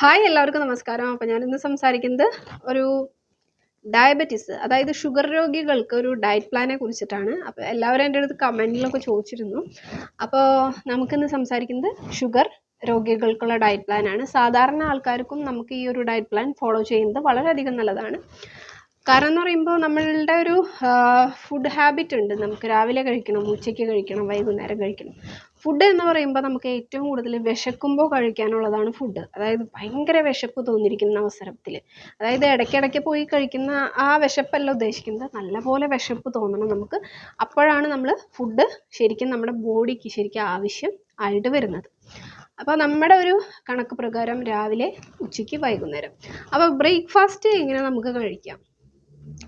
Hi എല്ലാവർക്കും നമസ്കാരം. അപ്പോൾ ഞാനിന്ന് സംസാരിക്കുന്നത് ഒരു ഡയബറ്റീസ് അതായത് ഷുഗർ രോഗികൾക്ക് ഒരു ഡയറ്റ് പ്ലാനെ കുറിച്ചിട്ടാണ്. അപ്പോൾ എല്ലാവരും എന്റെ അടുത്ത് കമന്റിലൊക്കെ ചോദിച്ചിരുന്നു. അപ്പോൾ നമുക്കിന്ന് സംസാരിക്കുന്നത് ഷുഗർ രോഗികൾക്കുള്ള ഡയറ്റ് പ്ലാനാണ്. സാധാരണ ആൾക്കാർക്കും നമുക്ക് ഈ ഒരു ഡയറ്റ് പ്ലാൻ ഫോളോ ചെയ്യുന്നത് വളരെയധികം നല്ലതാണ്. കാരണം എന്ന് പറയുമ്പോൾ നമ്മളുടെ ഒരു ഫുഡ് ഹാബിറ്റ് ഉണ്ട്. നമുക്ക് രാവിലെ കഴിക്കണം ഉച്ചയ്ക്ക് കഴിക്കണം വൈകുന്നേരം കഴിക്കണം. ഫുഡ് എന്ന് പറയുമ്പോൾ നമുക്ക് ഏറ്റവും കൂടുതൽ വിശക്കുമ്പോൾ കഴിക്കാനുള്ളതാണ് ഫുഡ് അതായത് ഭയങ്കര വിശപ്പ് തോന്നിയിരിക്കുന്ന അവസരത്തിൽ അതായത് ഇടയ്ക്കിടയ്ക്ക് പോയി കഴിക്കുന്ന ആ വിശപ്പല്ല ഉദ്ദേശിക്കുന്നത്. നല്ലപോലെ വിശപ്പ് തോന്നണം നമുക്ക്. അപ്പോഴാണ് നമ്മൾ ഫുഡ് ശരിക്കും നമ്മുടെ ബോഡിക്ക് ശരിക്കും ആവശ്യം ആയിട്ട് വരുന്നത്. അപ്പോൾ നമ്മുടെ ഒരു കണക്ക് പ്രകാരം രാവിലെ ഉച്ചയ്ക്ക് വൈകുന്നേരം. അപ്പോൾ ബ്രേക്ക്ഫാസ്റ്റ് എങ്ങനെ നമുക്ക് കഴിക്കാം?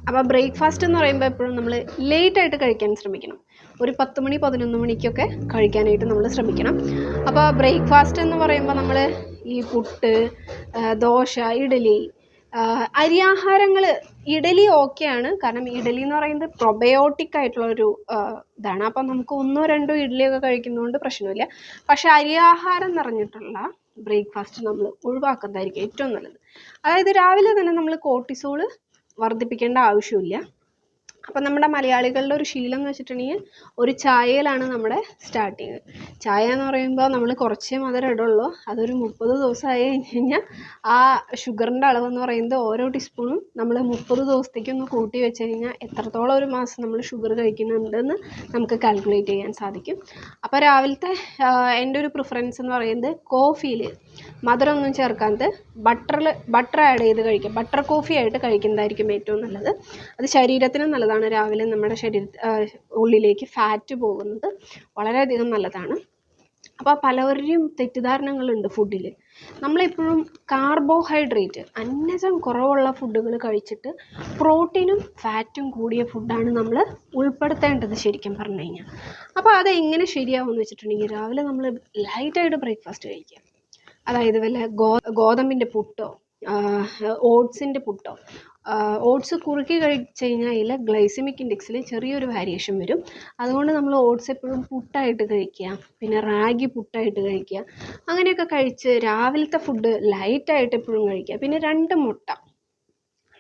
അപ്പോൾ ബ്രേക്ക്ഫാസ്റ്റ് എന്ന് പറയുമ്പോൾ എപ്പോഴും നമ്മൾ ലേറ്റ് ആയിട്ട് കഴിക്കാൻ ശ്രമിക്കണം. ഒരു പത്ത് മണി പതിനൊന്ന് മണിക്കൊക്കെ കഴിക്കാനായിട്ട് നമ്മൾ ശ്രമിക്കണം. അപ്പോൾ ബ്രേക്ക്ഫാസ്റ്റ് എന്ന് പറയുമ്പോൾ നമ്മൾ ഈ പുട്ട് ദോശ ഇഡലി ആ, അരിയാഹാരങ്ങൾ ഇഡലി ഓക്കെയാണ് കാരണം ഇഡലി എന്ന് പറയുന്നത് പ്രൊബയോട്ടിക് ആയിട്ടുള്ള ഒരു ഇതാണ്. അപ്പം നമുക്ക് ഒന്നോ രണ്ടോ ഇഡ്ഡലിയൊക്കെ കഴിക്കുന്നതുകൊണ്ട് പ്രശ്നമില്ല. പക്ഷേ അരിയാഹാരം നിറഞ്ഞിട്ടുള്ള ബ്രേക്ക്ഫാസ്റ്റ് നമ്മൾ ഒഴിവാക്കുന്നതായിരിക്കും ഏറ്റവും നല്ലത്. അതായത് രാവിലെ തന്നെ നമ്മൾ കോർട്ടിസോൾ വർദ്ധിപ്പിക്കേണ്ട ആവശ്യമില്ല. അപ്പം നമ്മുടെ മലയാളികളുടെ ഒരു ശീലം എന്ന് വെച്ചിട്ടുണ്ടെങ്കിൽ ഒരു ചായയിലാണ് നമ്മുടെ സ്റ്റാർട്ടിങ് ചായ എന്ന് പറയുമ്പോൾ നമ്മൾ കുറച്ചേ മധുരം ഇടുള്ളൂ. അതൊരു മുപ്പത് ദിവസമായി കഴിഞ്ഞ് കഴിഞ്ഞാൽ ആ ഷുഗറിന്റെ അളവെന്ന് പറയുന്നത് ഓരോ ടീസ്പൂണും നമ്മൾ മുപ്പത് ദിവസത്തേക്ക് ഒന്ന് കൂട്ടി വെച്ച് കഴിഞ്ഞാൽ എത്രത്തോളം ഒരു മാസം നമ്മൾ ഷുഗർ കഴിക്കുന്നുണ്ടെന്ന് നമുക്ക് കാൽക്കുലേറ്റ് ചെയ്യാൻ സാധിക്കും. അപ്പോൾ രാവിലത്തെ എന്റെ ഒരു പ്രിഫറൻസ് എന്ന് പറയുന്നത് കോഫിയിൽ മധുരമൊന്നും ചേർക്കാതെ ബട്ടറിൽ ബട്ടർ ആഡ് ചെയ്ത് കഴിക്കുക ബട്ടർ കോഫി ആയിട്ട് കഴിക്കുന്നതായിരിക്കും ഏറ്റവും നല്ലത്. അത് ശരീരത്തിനും നല്ലതാണ്. രാവിലെ നമ്മുടെ ശരീര ഉള്ളിലേക്ക് ഫാറ്റ് പോകുന്നത് വളരെയധികം നല്ലതാണ്. അപ്പോൾ പലവരുടെയും തെറ്റിദ്ധാരണകളുണ്ട് ഫുഡിൽ നമ്മളെപ്പോഴും കാർബോഹൈഡ്രേറ്റ് അന്നജം കുറവുള്ള ഫുഡുകൾ കഴിച്ചിട്ട് പ്രോട്ടീനും ഫാറ്റും കൂടിയ ഫുഡാണ് നമ്മൾ ഉൾപ്പെടുത്തേണ്ടത് ശരിക്കും പറഞ്ഞു കഴിഞ്ഞാൽ അപ്പോൾ അത് എങ്ങനെ ശരിയാവുമെന്ന് വെച്ചിട്ടുണ്ടെങ്കിൽ രാവിലെ നമ്മൾ ലൈറ്റായിട്ട് ബ്രേക്ക്ഫാസ്റ്റ് കഴിക്കുക അതായത് വല്ല ഗോ ഗോതമ്പിന്റെ പുട്ടോ ഓട്സിന്റെ പുട്ടോ ഓട്സ് കുറുക്കി കഴിച്ച് കഴിഞ്ഞാൽ ഗ്ലൈസമിക് ഇൻഡെക്സിൽ ചെറിയൊരു വാരിയേഷൻ വരും. അതുകൊണ്ട് നമ്മൾ ഓട്സ് എപ്പോഴും പുട്ടായിട്ട് കഴിക്കുക. പിന്നെ റാഗി പുട്ടായിട്ട് കഴിക്കുക. അങ്ങനെയൊക്കെ കഴിച്ച് രാവിലത്തെ ഫുഡ് ലൈറ്റായിട്ട് എപ്പോഴും കഴിക്കുക. പിന്നെ രണ്ട് മുട്ട.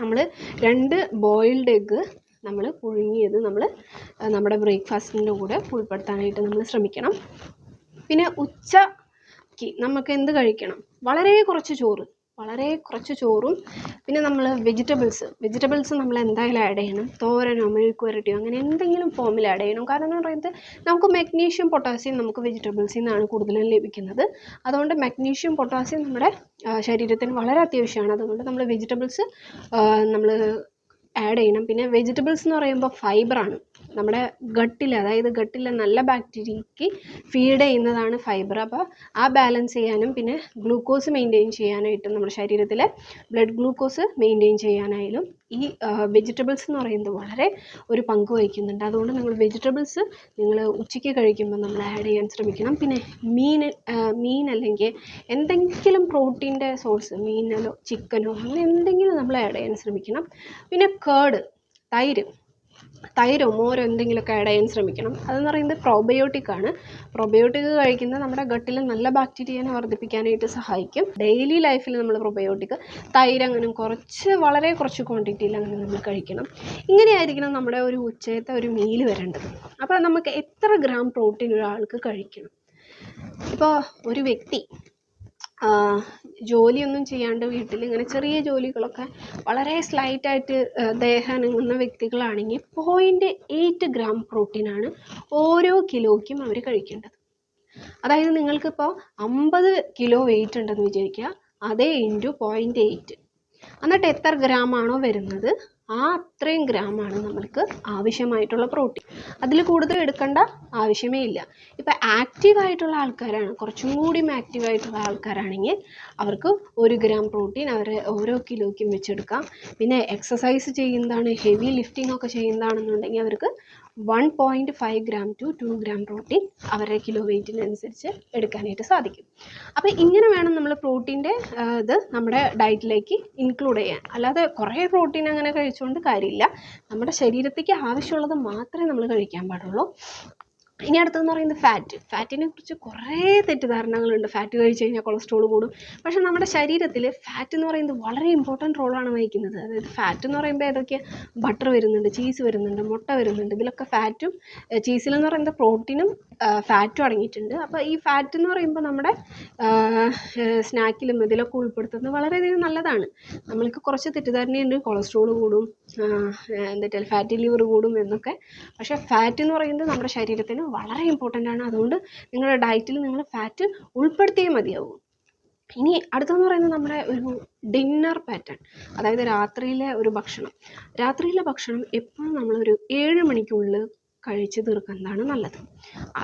നമ്മൾ രണ്ട് ബോയിൽഡ് എഗ്ഗ് നമ്മൾ പുഴുങ്ങിയത് നമ്മൾ നമ്മുടെ ബ്രേക്ക്ഫാസ്റ്റിന്റെ കൂടെ ഉൾപ്പെടുത്താനായിട്ട് നമ്മൾ ശ്രമിക്കണം. പിന്നെ ഉച്ചയ്ക്ക് നമുക്ക് എന്ത് കഴിക്കണം? വളരെ കുറച്ച് ചോറ് വളരെ കുറച്ച് ചോറും പിന്നെ നമ്മൾ വെജിറ്റബിൾസ് വെജിറ്റബിൾസ് നമ്മൾ എന്തായാലും ആഡ് ചെയ്യണം. തോരനോ മെഴുക്ക് വരട്ടിയോ അങ്ങനെ എന്തെങ്കിലും ഫോമിൽ ആഡ് ചെയ്യണം. കാരണം എന്ന് പറയുന്നത് നമുക്ക് മഗ്നീഷ്യം പൊട്ടാസ്യം നമുക്ക് വെജിറ്റബിൾസിൽ നിന്നാണ് കൂടുതലും ലഭിക്കുന്നത്. അതുകൊണ്ട് മഗ്നീഷ്യം പൊട്ടാസ്യം നമ്മുടെ ശരീരത്തിന് വളരെ അത്യാവശ്യമാണ്. അതുകൊണ്ട് നമ്മൾ വെജിറ്റബിൾസ് നമ്മൾ ആഡ് ചെയ്യണം. പിന്നെ വെജിറ്റബിൾസ് എന്ന് പറയുമ്പോൾ ഫൈബറാണ് നമ്മുടെ ഗട്ടിൽ അതായത് ഗട്ടിലെ നല്ല ബാക്ടീരിയയ്ക്ക് ഫീഡ് ചെയ്യുന്നതാണ് ഫൈബർ. അപ്പോൾ ആ ബാലൻസ് ചെയ്യാനും പിന്നെ ഗ്ലൂക്കോസ് മെയിന്റെയിൻ ചെയ്യാനായിട്ടും നമ്മുടെ ശരീരത്തിലെ ബ്ലഡ് ഗ്ലൂക്കോസ് മെയിന്റെയിൻ ചെയ്യാനായാലും ഈ വെജിറ്റബിൾസ് എന്ന് പറയുന്നത് വളരെ ഒരു പങ്ക് വഹിക്കുന്നുണ്ട്. അതുകൊണ്ട് നമ്മൾ വെജിറ്റബിൾസ് നിങ്ങൾ ഉച്ചയ്ക്ക് കഴിക്കുമ്പോൾ നമ്മൾ ആഡ് ചെയ്യാൻ ശ്രമിക്കണം. പിന്നെ മീൻ മീൻ അല്ലെങ്കിൽ എന്തെങ്കിലും പ്രോട്ടീന്റെ സോഴ്സ് മീനോ ചിക്കനോ അങ്ങനെ എന്തെങ്കിലും നമ്മൾ ആഡ് ചെയ്യാൻ ശ്രമിക്കണം. പിന്നെ കേട് തൈര്. തൈരോ മോരോ എന്തെങ്കിലുമൊക്കെ ആഡ് ചെയ്യാൻ ശ്രമിക്കണം. അതെന്ന് പറയുന്നത് പ്രോബയോട്ടിക് ആണ്. പ്രോബയോട്ടിക് കഴിക്കുന്നത് നമ്മുടെ ഗട്ടിൽ നല്ല ബാക്ടീരിയനെ വർദ്ധിപ്പിക്കാനായിട്ട് സഹായിക്കും. ഡെയിലി ലൈഫിൽ നമ്മൾ പ്രോബയോട്ടിക് തൈര് അങ്ങനെ കുറച്ച് വളരെ കുറച്ച് ക്വാണ്ടിറ്റിയിൽ അങ്ങനെ നമ്മൾ കഴിക്കണം. ഇങ്ങനെയായിരിക്കണം നമ്മുടെ ഒരു ഉച്ചയത്തെ ഒരു മീൽ വരേണ്ടത്. അപ്പോൾ നമുക്ക് എത്ര ഗ്രാം പ്രോട്ടീൻ ഒരാൾക്ക് കഴിക്കണം? ഇപ്പോൾ ഒരു വ്യക്തി ജോലിയൊന്നും ചെയ്യാണ്ട് വീട്ടിൽ ഇങ്ങനെ ചെറിയ ജോലികളൊക്കെ വളരെ സ്ലൈറ്റായിട്ട് ദേഹം അനങ്ങുന്ന വ്യക്തികളാണെങ്കിൽ പോയിന്റ് എയ്റ്റ് ഗ്രാം പ്രോട്ടീനാണ് ഓരോ കിലോയ്ക്കും അവർ കഴിക്കേണ്ടത്. അതായത് നിങ്ങൾക്കിപ്പോൾ അമ്പത് കിലോ വെയിറ്റ് ഉണ്ടെന്ന് വിചാരിക്കുക അതേ ഇന്റു പോയിന്റ് എയ്റ്റ് എന്നിട്ട് എത്ര ഗ്രാം ആണോ വരുന്നത്? ആ അത്രയും ഗ്രാമാണ് നമ്മൾക്ക് ആവശ്യമായിട്ടുള്ള പ്രോട്ടീൻ. അതിൽ കൂടുതൽ എടുക്കേണ്ട ആവശ്യമേ ഇല്ല. ഇപ്പം ആക്റ്റീവായിട്ടുള്ള ആൾക്കാരാണ് കുറച്ചും കൂടി ആക്റ്റീവായിട്ടുള്ള ആൾക്കാരാണെങ്കിൽ അവർക്ക് ഒരു ഗ്രാം പ്രോട്ടീൻ അവർ ഓരോ കിലോയ്ക്കും വെച്ചെടുക്കാം. പിന്നെ എക്സസൈസ് ചെയ്യുന്നതാണ് ഹെവി ലിഫ്റ്റിംഗ് ഒക്കെ ചെയ്യുന്നതാണെന്നുണ്ടെങ്കിൽ അവർക്ക് one point five gram to two gram protein അവരുടെ കിലോ വെയിറ്റിനനുസരിച്ച് എടുക്കാനായിട്ട് സാധിക്കും. അപ്പോൾ ഇങ്ങനെ വേണം നമ്മൾ പ്രോട്ടീന്റെ ഇത് നമ്മുടെ ഡയറ്റിലേക്ക് ഇൻക്ലൂഡ് ചെയ്യാൻ. അല്ലാതെ കുറേ പ്രോട്ടീൻ അങ്ങനെ കഴിച്ചുകൊണ്ട് കാര്യമില്ല. നമ്മുടെ ശരീരത്തേക്ക് ആവശ്യമുള്ളത് മാത്രമേ നമ്മൾ കഴിക്കാൻ പാടുള്ളൂ. ഇനി അടുത്തതെന്ന് പറയുന്നത് ഫാറ്റ് ഫാറ്റിനെ കുറിച്ച് കുറേ തെറ്റിദ്ധാരണകളുണ്ട്. ഫാറ്റ് കഴിച്ച് കഴിഞ്ഞാൽ കൊളസ്ട്രോൾ കൂടും. പക്ഷേ നമ്മുടെ ശരീരത്തിൽ ഫാറ്റ് എന്ന് പറയുന്നത് വളരെ ഇമ്പോർട്ടന്റ് റോളാണ് വഹിക്കുന്നത്. അതായത് ഫാറ്റ് എന്ന് പറയുമ്പോൾ ഏതൊക്കെയാണ് ബട്ടർ വരുന്നുണ്ട് ചീസ് വരുന്നുണ്ട് മുട്ട വരുന്നുണ്ട്. ഇതിലൊക്കെ ഫാറ്റും ചീസിലെന്ന് പറയുന്നത് പ്രോട്ടീനും ഫാറ്റും അടങ്ങിയിട്ടുണ്ട് അപ്പോൾ ഈ ഫാറ്റ് എന്ന് പറയുമ്പോൾ നമ്മുടെ സ്നാക്കിലും ഇതിലൊക്കെ ഉൾപ്പെടുത്തുന്നത് വളരെയധികം നല്ലതാണ്. നമ്മൾക്ക് കുറച്ച് തെറ്റിദ്ധാരണയുണ്ട്. കൊളസ്ട്രോൾ കൂടും എന്നിട്ട് ഫാറ്റി ലിവർ കൂടും എന്നൊക്കെ. പക്ഷേ ഫാറ്റ് എന്ന് പറയുന്നത് നമ്മുടെ ശരീരത്തിന് വളരെ ഇമ്പോർട്ടന്റ് ആണ്. അതുകൊണ്ട് നിങ്ങളുടെ ഡയറ്റിൽ നിങ്ങൾ ഫാറ്റ് ഉൾപ്പെടുത്തിയേ മതിയാവൂ. ഇനി അടുത്തതെന്ന് പറയുന്നത് നമ്മുടെ ഒരു ഡിന്നർ പാറ്റേൺ അതായത് രാത്രിയിലെ ഒരു ഭക്ഷണം. രാത്രിയിലെ ഭക്ഷണം എപ്പോഴും നമ്മളൊരു ഏഴ് മണിക്കുള്ളിൽ കഴിച്ച് തീർക്കുന്നതാണ് നല്ലത്.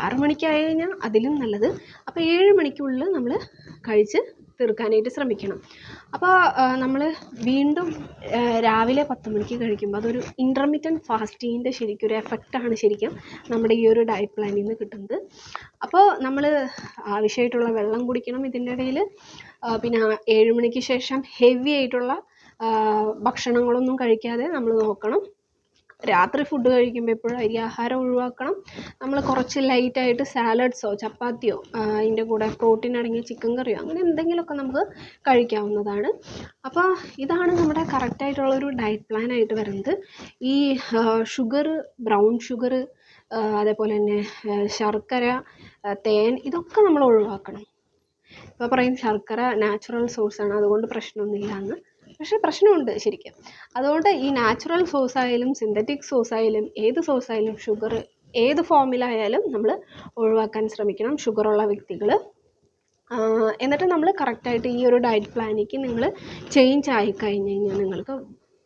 ആറ് മണിക്കായി കഴിഞ്ഞാൽ അതിലും നല്ലത്. അപ്പോൾ ഏഴ് മണിക്കുള്ളിൽ നമ്മൾ കഴിച്ച് തീർക്കാനായിട്ട് ശ്രമിക്കണം. അപ്പോൾ നമ്മൾ വീണ്ടും രാവിലെ പത്ത് മണിക്ക് കഴിക്കുമ്പോൾ അതൊരു ഇന്റർമീഡിയറ്റ് ഫാസ്റ്റിങ്ങിന്റെ ശരിക്കും ഒരു എഫക്റ്റാണ് ശരിക്കും നമ്മുടെ ഈ ഒരു ഡയറ്റ് പ്ലാനിൽ നിന്ന് കിട്ടുന്നത്. അപ്പോൾ നമ്മൾ ആവശ്യമായിട്ടുള്ള വെള്ളം കുടിക്കണം ഇതിന്റെ ഇടയിൽ. പിന്നെ ഏഴ് മണിക്ക് ശേഷം ഹെവി ആയിട്ടുള്ള ഭക്ഷണങ്ങളൊന്നും കഴിക്കാതെ നമ്മൾ നോക്കണം. രാത്രി ഫുഡ് കഴിക്കുമ്പോൾ എപ്പോഴും അരി ആഹാരം ഒഴിവാക്കണം. നമ്മൾ കുറച്ച് ലൈറ്റായിട്ട് സാലഡ്സോ ചപ്പാത്തിയോ അതിന്റെ കൂടെ പ്രോട്ടീൻ അടങ്ങിയ ചിക്കൻ കറിയോ അങ്ങനെ എന്തെങ്കിലുമൊക്കെ നമുക്ക് കഴിക്കാവുന്നതാണ്. അപ്പോൾ ഇതാണ് നമ്മുടെ കറക്റ്റായിട്ടുള്ളൊരു ഡയറ്റ് പ്ലാൻ ആയിട്ട് വരുന്നത്. ഈ ഷുഗർ ബ്രൗൺ ഷുഗർ അതേപോലെ തന്നെ ശർക്കര തേൻ ഇതൊക്കെ നമ്മൾ ഒഴിവാക്കണം. ഇപ്പോൾ പറയും ശർക്കര നാച്ചുറൽ സോഴ്സാണ് അതുകൊണ്ട് പ്രശ്നമൊന്നുമില്ല എന്ന് പക്ഷേ പ്രശ്നമുണ്ട് ശരിക്കും. അതുകൊണ്ട് ഈ നാച്ചുറൽ സോഴ്സ് ആയാലും സിന്തറ്റിക് സോഴ്സ് ആയാലും ഏത് സോഴ്സ് ആയാലും ഷുഗർ ഏത് ഫോമിലായാലും നമ്മൾ ഒഴിവാക്കാൻ ശ്രമിക്കണം ഷുഗറുള്ള വ്യക്തികൾ. എന്നിട്ട് നമ്മൾ കറക്റ്റായിട്ട് ഈ ഒരു ഡയറ്റ് പ്ലാനിലേക്ക് നിങ്ങൾ ചേഞ്ച് ആയി കഴിഞ്ഞ് കഴിഞ്ഞാൽ നിങ്ങൾക്ക്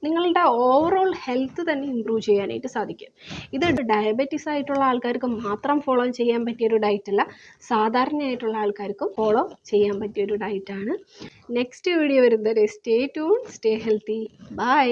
നിങ്ങളുടെ ഓവറോൾ ഹെൽത്ത് തന്നെ ഇമ്പ്രൂവ് ചെയ്യാനായിട്ട് സാധിക്കും. ഇത് ഡയബറ്റീസ് ആയിട്ടുള്ള ആൾക്കാർക്ക് മാത്രം ഫോളോ ചെയ്യാൻ പറ്റിയ ഒരു ഡയറ്റ് അല്ല സാധാരണയായിട്ടുള്ള ആൾക്കാർക്കും ഫോളോ ചെയ്യാൻ പറ്റിയ പറ്റിയൊരു ഡയറ്റാണ് നെക്സ്റ്റ് വീഡിയോ വരുന്നത് stay tuned stay healthy bye